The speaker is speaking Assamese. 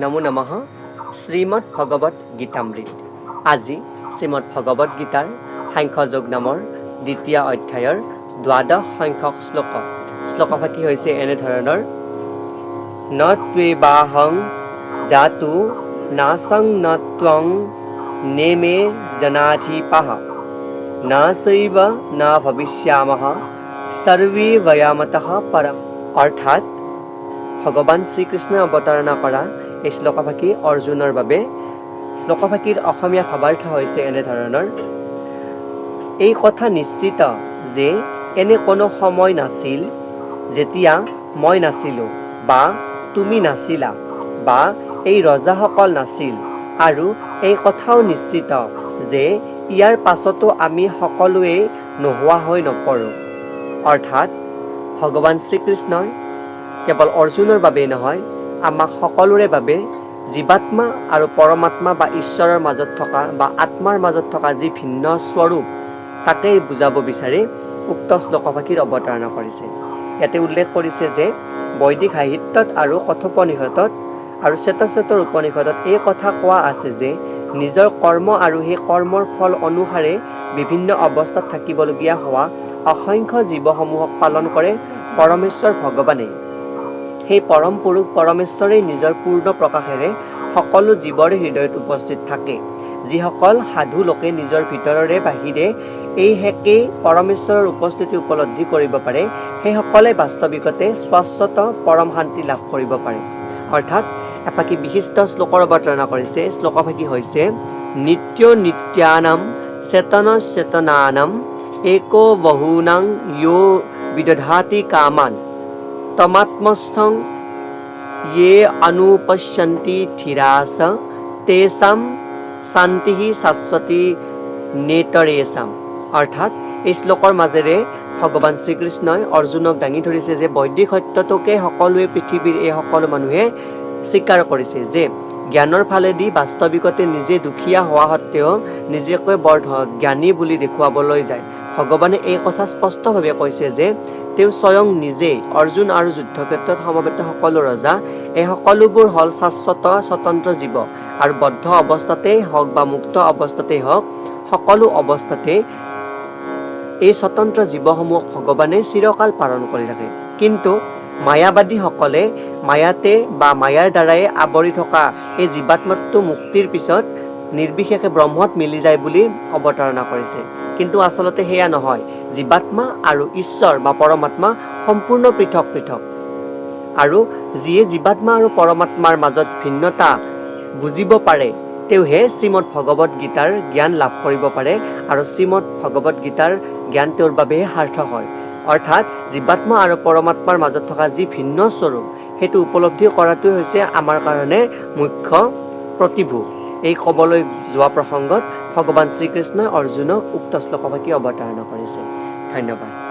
নমো নমঃ শ্ৰীমৎ ভগৱত গীতামৃত। আজি শ্ৰীমৎ ভগৱত গীতাৰ সাংখ্যযোগ নামৰ দ্বিতীয় অধ্যায়ৰ দ্বাদশ সংখ্যক শ্লোক। শ্লোকভাষী হৈছে? এনেধৰণৰ ন ত্বে বাহং জাতু নাসং ন ত্বং নেমে জনাধিপাহ। না চৈব না ভবিষ্যামহ সৰ্বে বয়ামতঃ পৰম। অৰ্থাৎ ভগৱান শ্ৰীকৃষ্ণই অৱতাৰণা কৰা এই শ্লোকভাষী অৰ্জুনৰ বাবে। শ্লোকভাষীৰ অসমীয়া ভাৱাৰ্থ হৈছে এনেধৰণৰ এই কথা নিশ্চিত যে এনে কোনো সময় নাছিল যেতিয়া মই নাছিলোঁ বা তুমি নাছিলা বা এই ৰজাসকল নাছিল। আৰু এই কথাও নিশ্চিত যে ইয়াৰ পাছতো আমি সকলোৱে নোহোৱা হৈ নপৰোঁ। অৰ্থাৎ ভগৱান শ্ৰীকৃষ্ণই কেৱল অৰ্জুনৰ বাবেই নহয় আমাক সকলোৰে বাবে জীৱাত্মা আৰু পৰমাত্মা বা ঈশ্বৰৰ মাজত থকা বা আত্মাৰ মাজত থকা যি ভিন্ন স্বৰূপ তাকেই বুজাব বিচাৰি উক্ত শ্লোকভাষীৰ অৱতাৰণা কৰিছে। ইয়াতে উল্লেখ কৰিছে যে বৈদিক সাহিত্যত আৰু কথোপনিষদত আৰু চেতচেতৰ উপনিষদত এই কথা কোৱা আছে যে নিজৰ কৰ্ম আৰু সেই কৰ্মৰ ফল অনুসাৰে বিভিন্ন অৱস্থাত থাকিবলগীয়া হোৱা অসংখ্য জীৱসমূহক পালন কৰে পৰমেশ্বৰ ভগৱানে সেই পৰম পুৰুষ পৰমেশ্বৰেই নিজৰ পূৰ্ণ প্ৰকাশেৰে সকলো জীৱৰে হৃদয়ত উপস্থিত থাকে। যিসকল সাধু লোকে নিজৰ ভিতৰৰে বাহিৰে এই হেকেই পৰমেশ্বৰৰ উপস্থিতি উপলব্ধি কৰিব পাৰে সেইসকলে বাস্তৱিকতে শাশ্বত পৰম শান্তি লাভ কৰিব পাৰে। অৰ্থাৎ এফাকি বিশিষ্ট শ্লোকৰ অৱতাৰণা কৰিছে শ্লোকভাষী হৈছে নিত্য নিত্যানাম চেতন চেতনানাম একো বহুনাং য়ো বিদধাতি কামান। তমাত্মস্থং ये अनुपश्यन्ति धीरास तेषां শান্তি শাশ্বতী নেতৰেচাম অৰ্থাৎ এই শ্লোকৰ মাজেৰে ভগৱান শ্ৰীকৃষ্ণই অৰ্জুনক দাঙি ধৰিছে যে বৈদিক সত্যটোকে সকলোৱে পৃথিৱীৰ এই সকলো মানুহে স্বীকাৰ কৰিছে যে জ্ঞানৰ ফালেদি বাস্তৱিকতে নিজে দুখীয়া হোৱা সত্ত্বেও নিজকে বৰ ধ- জ্ঞানী বুলি দেখুৱাবলৈ যায়। ভগৱানে এই কথা স্পষ্টভাৱে কৈছে যে তেওঁ স্বয়ং নিজেই অৰ্জুন আৰু যুদ্ধক্ষেত্ৰত সমবেত সকলো ৰজা এই সকলোবোৰ হ'ল শাশ্বত স্বতন্ত্ৰ জীৱ আৰু বদ্ধ অৱস্থাতেই হওক বা মুক্ত অৱস্থাতেই হওক সকলো অৱস্থাতে এই স্বতন্ত্ৰ জীৱসমূহক ভগৱানে চিৰকাল পালন কৰি থাকে। কিন্তু মায়াবাদীসকলে মায়াতে বা মায়াৰ দ্বাৰাই আৱৰি থকা এই জীৱাত্মাটো মুক্তিৰ পিছত নিৰ্বিশেষে ব্ৰহ্মত মিলি যায় বুলি অৱতাৰণা কৰিছে। কিন্তু আচলতে সেয়া নহয় জীৱাত্মা আৰু ঈশ্বৰ বা পৰমাত্মা সম্পূৰ্ণ পৃথক পৃথক। আৰু যিয়ে জীৱাত্মা আৰু পৰমাত্মাৰ মাজত ভিন্নতা বুজিব পাৰে তেওঁহে শ্ৰীমৎ ভগৱত গীতাৰ জ্ঞান লাভ কৰিব পাৰে আৰু শ্ৰীমৎ ভগৱত গীতাৰ জ্ঞান তেওঁৰ বাবেহে সাৰ্থক হয়। অৰ্থাৎ জীৱাত্মা আৰু পৰমাত্মাৰ মাজত থকা যি ভিন্ন স্বৰূপ সেইটো উপলব্ধি কৰাটোৱে হৈছে আমাৰ কাৰণে মুখ্য প্ৰতিভূ। এই ক'বলৈ যোৱা প্ৰসংগত ভগৱান শ্ৰীকৃষ্ণই অৰ্জুনক উক্ত শ্লোকভাষী অৱতাৰণা কৰিছে। ধন্যবাদ।